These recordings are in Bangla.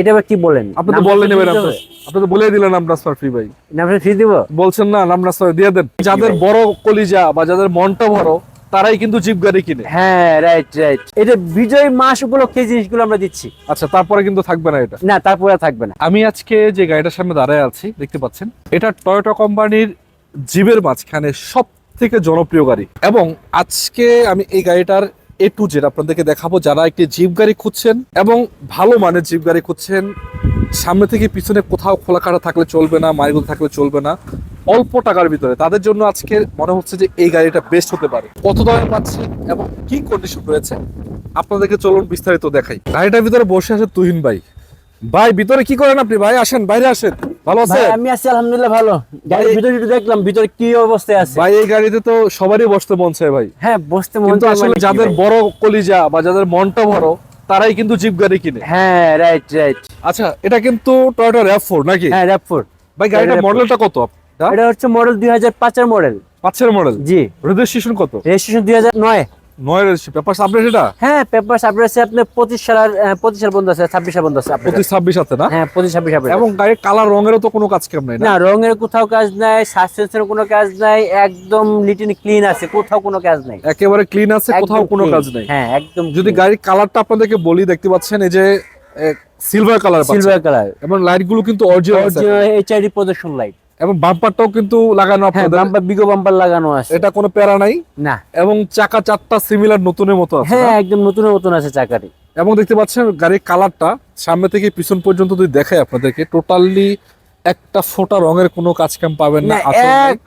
এটা কি বলেন? আপনি তো বললেন এবার আপনি তো বলে দিলেন নাম ট্রান্সফার ফ্রি ভাই। নামটা ফ্রি দিব? বলছেন না নাম ট্রান্সফার দিয়ে দেন। যাদের বড় কলিজা বা যাদের মনটা বড় তারাই কিন্তু জিপ গাড়ি কিনে। হ্যাঁ রাইট রাইট এটা বিজয় মাস উপলক্ষে জিনিসগুলো আমরা দিচ্ছি। আচ্ছা তারপরে কিন্তু থাকবে না এটা? না তারপরে থাকবে না। আমি আজকে যে গাড়িটার সামনে দাঁড়ায় আছি দেখতে পাচ্ছেন এটা টয়োটা কোম্পানির জিবের মাঝখানে সব থেকে জনপ্রিয় গাড়ি। এবং আজকে আমি এই গাড়িটার এ টু জেড আপনাদেরকে দেখাবো যারা একটি জিপ গাড়ি খুঁজছেন এবং ভালো মানের জিপ গাড়ি খুঁজছেন, সামনে থেকে পিছনে কোথাও খোলা কাটা থাকলে চলবে না মাইগুলো থাকলে চলবে না, অল্প টাকার ভিতরে। তাদের জন্য আজকে মনে হচ্ছে যে এই গাড়িটা বেস্ট হতে পারে। কত দামে পাচ্ছে এবং কি কন্ডিশন রয়েছে? আপনাদেরকে চলুন বিস্তারিত দেখাই। গাড়িটার ভিতরে বসে আছে তুহিন ভাই। ভাই ভিতরে কি করেন আপনি? ভাই আসেন বাইরে আসেন। ভালো আছে আমি আছি আলহামদুলিল্লাহ ভালো। গাড়ির ভিতরে একটু দেখলাম ভিতরে কি অবস্থায় আছে? ভাই এই গাড়িতে তো সবারই বসতে মন চায় ভাই। হ্যাঁ বসতে মন কিন্তু চায় আসলে মানে যাদের বড় কলিজা বা যাদের মনটা বড় তারাই কিন্তু জিপ গাড়ি কিনে। হ্যাঁ রাইট রাইট আচ্ছা এটা কিন্তু টয়োটা র্যাভ ফোর নাকি? হ্যাঁ র্যাপফোর ভাই গাড়িটার মডেলটা কত আপনার? এটা হচ্ছে মডেল দুই হাজার পাঁচের মডেল পাঁচের মডেল জি। রেজিস্ট্রেশন কত? রেজিস্ট্রেশন দুই হাজার নয় আপডেট এটা? হ্যাঁ আছে সাল বন্ধ আছে সাল বন্ধ আছে আছে না? হ্যাঁ এবং গাড়ির কালার রঙেরও তো কোনো কাজ কাম নাই না? না রঙের কোথাও কাজ নাই কোনো কাজ নাই একদম ক্লিন আছে কোথাও কোনো কাজ নাই। একেবারে ক্লিন আছে কোথাও কোনো কাজ নেই। হ্যাঁ একদম যদি গাড়ির কালারটা আপনাদেরকে বলি দেখতে পাচ্ছেন এই যে সিলভার কালার সিলভার কালার এবং লাইটগুলো কিন্তু অরিজিনাল অরিজিনাল এইচআইডি প্রদর্শন লাইট এবং বাম্পারটাও কিন্তু লাগানো হ্যাঁ আপনাদের। বাম্পার বিগো বাম্পার লাগানো আছে। এটা কোনো প্যারা নাই? না। এবং চাকা চারটা সিমিলার নতুনের মতো আছে হ্যাঁ? একদম নতুনের মতো আছে চাকাটি। এবং দেখতে পাচ্ছেন গাড়ির কালারটা সামনে থেকে পিছন পর্যন্ত যদি দেখাই আপনাদেরকে টোটালি একটা ফোটা রঙের কোনো কাজ কাম পাবেন না এক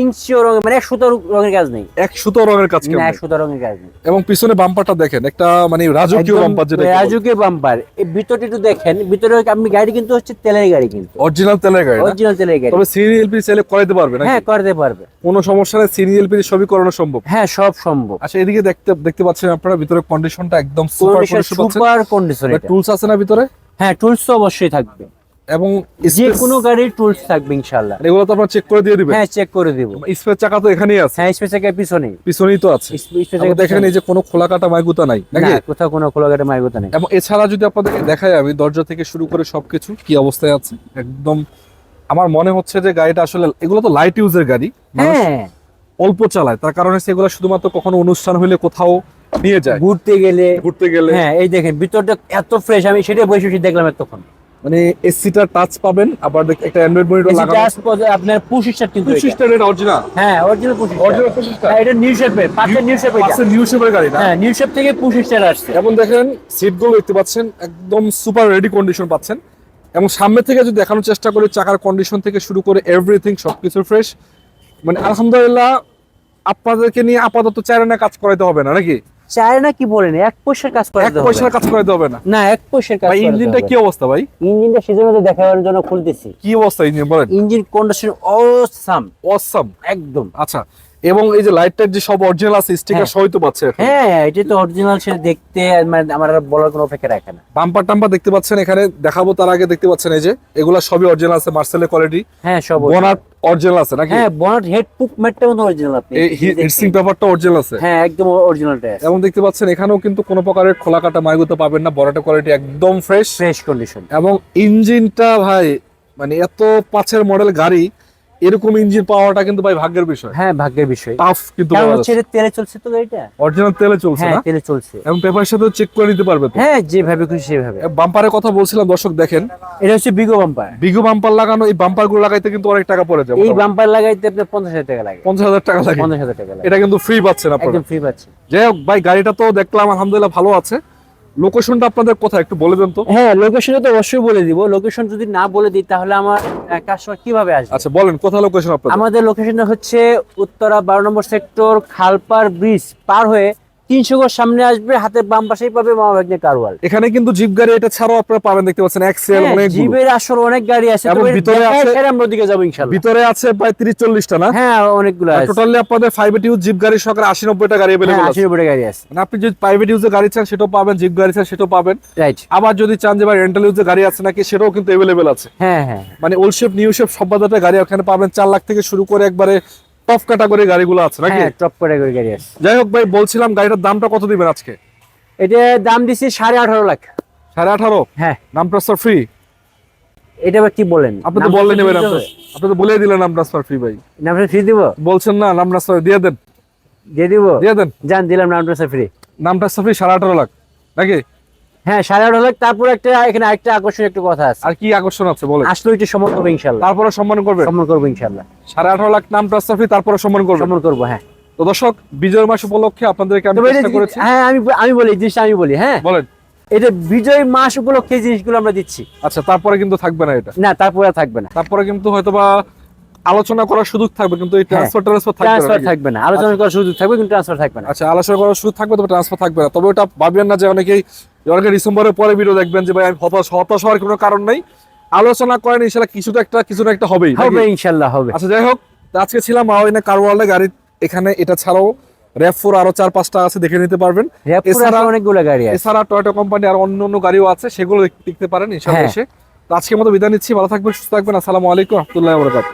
ইঞ্চিও রঙের মানে সুতো রঙের কাজ নেই। এক সুতো রঙের কাজ না সুতো রঙের কাজ নেই। এবং পিছনে বাম্পারটা দেখেন একটা মানে রাজকীয় বাম্পার যেটা রাজুকে বাম্পার। এই ভিতরটা একটু দেখেন ভিতরে আপনি গাড়ি কিন্তু হচ্ছে তেলের গাড়ি কিন্তু। অরিজিনাল তেলের গাড়ি অরিজিনাল তেলের গাড়ি। তবে সিরিএলপি চাইলে করাইতে পারবে না হ্যাঁ করতে পারবে। কোনো সমস্যা নেই সিরিএলপি সবই করানো সম্ভব। হ্যাঁ সব সম্ভব। আচ্ছা এদিকে দেখতে দেখতে পাচ্ছেন আপনারা ভিতরে কন্ডিশনটা একদম super condition super condition tools আছে না ভিতরে? হ্যাঁ টুলস তো অবশ্যই থাকবে। এবং যে কোনো গাড়ির টুলস থাকবে ইনশাআল্লাহ। এগুলো তো আপনারা চেক করে দিয়ে দিবেন? হ্যাঁ চেক করে দিব। স্পেস চাকা তো এখানেই আছে। হ্যাঁ পিছনে পিছনেই। তো আছে। এবং দেখেন এই যে কোনো খোলা কাটা মাইগুতা নাই নাকি? না কোথাও কোনো খোলা গাড়ি মাইগোতা নেই। এবং এছাড়া যদি আপনাদেরকে দেখাই আমি দরজা থেকে শুরু করে সবকিছু কি অবস্থায় আছে একদম আমার মনে হচ্ছে যে গাড়িটা আসলে এগুলো তো লাইট ইউজের গাড়ি হ্যাঁ। অল্প চালায় তার কারণে সেগুলো শুধুমাত্র কখনো অনুষ্ঠান হলে কোথাও নিয়ে যায়। ঘুরতে গেলে ঘুরতে গেলে। হ্যাঁ এই দেখেন ভিতরটা এত ফ্রেশ আমি সেটা বসে বসে দেখলাম তখন মানে এসিটা টাচ পাবেন আবার একটা অ্যান্ড্রয়েড মনিটর লাগানো। আপনার পুশ স্টার্ট কিন্তু এটা। সিস্টেম এটা অরিজিনাল হ্যাঁ অরিজিনাল পুশ অরিজিনাল সিস্টেম হ্যাঁ এটা নিউ শেপের পাশের নিউ শেপ এটা। নিউ শেপের গাড়ি না হ্যাঁ নিউ শেপ থেকে পুশ স্টার্ট আসছে। এবং দেখেন সিটগুলো দেখতে পাচ্ছেন একদম সুপার রেডি কন্ডিশন পাচ্ছেন। এবং সামনে থেকে যদি দেখানোর চেষ্টা করি চাকার কন্ডিশন থেকে শুরু করে এভরিথিং সবকিছু ফ্রেশ মানে আলহামদুলিল্লাহ আপনাদেরকে নিয়ে আপাতত চায়না কাজ করাইতে হবে না নাকি? চায় না কি বলেন এক পয়সার কাজ করে এক পয়সার কাজ করে হবে না। না এক পয়সার কাজ ভাই ইঞ্জিনটা কি অবস্থা ভাই? ইঞ্জিনটা সেজন্য তো দেখানোর জন্য খুলতেছি। কি অবস্থা ইঞ্জিন বলেন? ইঞ্জিন কন্ডিশন অসাম অসাম একদম। আচ্ছা এবং এই যে লাইটটার যে সব অরিজিনাল আছে স্টিকার হ্যাঁ। সবই তো পাচ্ছে হ্যাঁ এটা তো অরিজিনাল সে দেখতে মানে আমার বলার কোনো অপেক্ষা রাখে না। বাম্পার টাম্পার দেখতে পাচ্ছেন এখানে দেখাবো তার আগে দেখতে পাচ্ছেন এই যে এগুলা সবই অরিজিনাল আছে মার্সেলের কোয়ালিটি হ্যাঁ সব বোনাট অরিজিনাল আছে নাকি? হ্যাঁ বনাট হেড পুক ম্যাটটা মতো অরিজিনাল আপনি এই হিটসিং পেপারটা অরিজিনাল আছে। হ্যাঁ একদম অরিজিনালটা আছে। এবং দেখতে পাচ্ছেন এখানেও কিন্তু কোনো প্রকারের খোলা কাটা মাইগুতো পাবেন না বড়টা কোয়ালিটি একদম ফ্রেশ ফ্রেশ কন্ডিশন এবং ইঞ্জিনটা ভাই মানে এত পাঁচের মডেল গাড়ি এরকম ইঞ্জিন পাওয়াটা কিন্তু ভাই ভাগ্যের বিষয়। হ্যাঁ ভাগ্যের বিষয়। টাফ কিন্তু কারণ হচ্ছে এটা তেলে চলছে তো গাড়িটা। অরিজিনাল তেলে চলছে হ্যাঁ না? তেলে চলছে। এবং পেপারের সাথে চেক করে নিতে পারবে তো? হ্যাঁ যেভাবে খুশি সেভাবে। বাম্পারের কথা বলছিলাম দর্শক দেখেন। এটা হচ্ছে বিগো বাম্পার বিগু বাম্পার লাগানো এই বাম্পারগুলো লাগাইতে কিন্তু অনেক টাকা পড়ে যাবে এই বাম্পার লাগাইতে আপনার পঞ্চাশ হাজার টাকা লাগে। পঞ্চাশ হাজার টাকা লাগে। পঞ্চাশ হাজার টাকা লাগে। এটা কিন্তু ফ্রি পাচ্ছেন আপনারা। একদম ফ্রি পাচ্ছি যাই হোক ভাই গাড়িটা তো দেখলাম আলহামদুলিল্লাহ ভালো আছে। লোকেশনটা আপনাদের কোথায়? একটু বলে দেন তো। হ্যাঁ লোকেশনটা তো অবশ্যই বলে দিব। লোকেশন যদি না বলে দিই তাহলে আমার কাস্টমার কীভাবে আসবে? আচ্ছা বলেন কোথায় লোকেশন আপনাদের? আমাদের লোকেশনটা হচ্ছে উত্তরা বারো নম্বর সেক্টর খালপার ব্রিজ পার হয়ে তিনশো গজ সামনে আসবে হাতের বাম পাশেই পাবে মামা ভাগ্নে কারওয়াল এখানে কিন্তু জিপ গাড়ি এটা ছাড়াও আপনারা পাবেন দেখতে পাচ্ছেন এক্সেল হ্যাঁ, অনেক জিপের আসল অনেক গাড়ি আছে তবে ভিতরে আছে- আমরা ওদিকে যাব ইনশাল্লাহ ভিতরে আছে প্রায় তিরিশ চল্লিশটা না? হ্যাঁ অনেকগুলো আছে। টোটালি আপনাদের ফাইভ ইউজ জিপ গাড়ি সহকারে আশি নব্বইটা গাড়ি হ্যাঁ অ্যাভেলেবল আছে। আশির উপরে গাড়ি আছে। মানে আপনি যদি প্রাইভেট গাড়ি চান সেটাও পাবেন জিপ গাড়ি চান সেটাও পাবেন। রাইট আবার যদি চান যে ভাই রেন্টাল ইউজের গাড়ি আছে নাকি সেটাও কিন্তু অ্যাভেলেবেল আছে। হ্যাঁ হ্যাঁ। মানে ওল্ড শেপ নিউ শেপ সব গাড়ি ওখানে পাবেন। চার লাখ থেকে শুরু করে একবারে টপ ক্যাটাগরি গাড়িগুলো আছে নাকি? হ্যাঁ টপ ক্যাটাগরি গাড়ি আছে। যাই হোক ভাই বলছিলাম গাড়িটার দামটা কত দিবেন আজকে? এটা দাম দিছি সাড়ে আঠারো লাখ। সাড়ে আঠারো? হ্যাঁ। নাম ট্রান্সফার ফ্রি এটা কি বলেন? আপনি তো নাম বললেন এবার আপনি। তো বলে দিলেন নাম ট্রান্সফার ফ্রি ভাই। নামটা ফ্রি দিব? বলছেন না নাম ট্রান্সফার দিয়ে দেন। দিয়ে দিব? দিয়ে দেন। জান দিলাম নাম ট্রান্সফার ফ্রি নাম ট্রান্সফার ফ্রি সাড়ে আঠারো লাখ। নাকি? হ্যাঁ সাড়ে আট লাখ তারপর একটা এখানে আরেকটা আকর্ষণীয় একটা কথা আছে। আর কি আকর্ষণ আছে বলেন? আসলে একটু সম্মান করব ইনশাল্লাহ। তারপরে সম্মান করবে সম্মান করব ইনশাল্লাহ। সাড়ে আঠারো লাখ নাম তারপরে সম্মান করবে সম্মান করব হ্যাঁ। তো দর্শক বিজয় মাস উপলক্ষে আপনাদেরকে আমি চেষ্টা করেছি। হ্যাঁ আমি আমি বলি জিনিসটা আমি বলি হ্যাঁ। বলেন। এটা বিজয় মাস উপলক্ষে জিনিসগুলো আমরা দিচ্ছি। আচ্ছা তারপরে কিন্তু থাকবে না এটা? না তারপরে থাকবে না। তারপরে কিন্তু হয়তোবা আলোচনা করার সুযোগ থাকবে কিন্তু এই ট্রান্সফার ট্রান্সফার থাকবে ট্রান্সফার থাকবে না। আলোচনা করার সুযোগ থাকবে কিন্তু ট্রান্সফার থাকবে না। আচ্ছা আলোচনা করার সুযোগ থাকবে তবে ট্রান্সফার থাকবে না। তবে ওটা ভাববেন না যে অনেকেই অনেকে ডিসেম্বরের পরে ভিডিও দেখবেন যে ভাই আমি হতাশ হতাশ হওয়ার কোনো কারণ নাই। আলোচনা করেন ইনশাল্লাহ কিছু তো একটা কিছু না একটা হবেই হবে ইনশাল্লাহ হবে। আচ্ছা যাই হোক আজকে ছিলাম আওয়াইনা কারওয়ালে গাড়ি এখানে এটা ছাড়াও র্যাফোর আরও চার পাঁচটা আছে দেখে নিতে পারবেন। এছাড়া- অনেকগুলো গাড়ি আছে। এছাড়া টয়োটা কোম্পানি আর অন্য অন্য গাড়িও আছে সেগুলো দেখতে পারেন ইনশাল্লাহ হ্যাঁ। এসে। তো আজকের মতো বিদায় নিচ্ছি ভালো থাকবেন সুস্থ থাকবেন আসসালামু আলাইকুম রহমতুল্লাহ বরকাত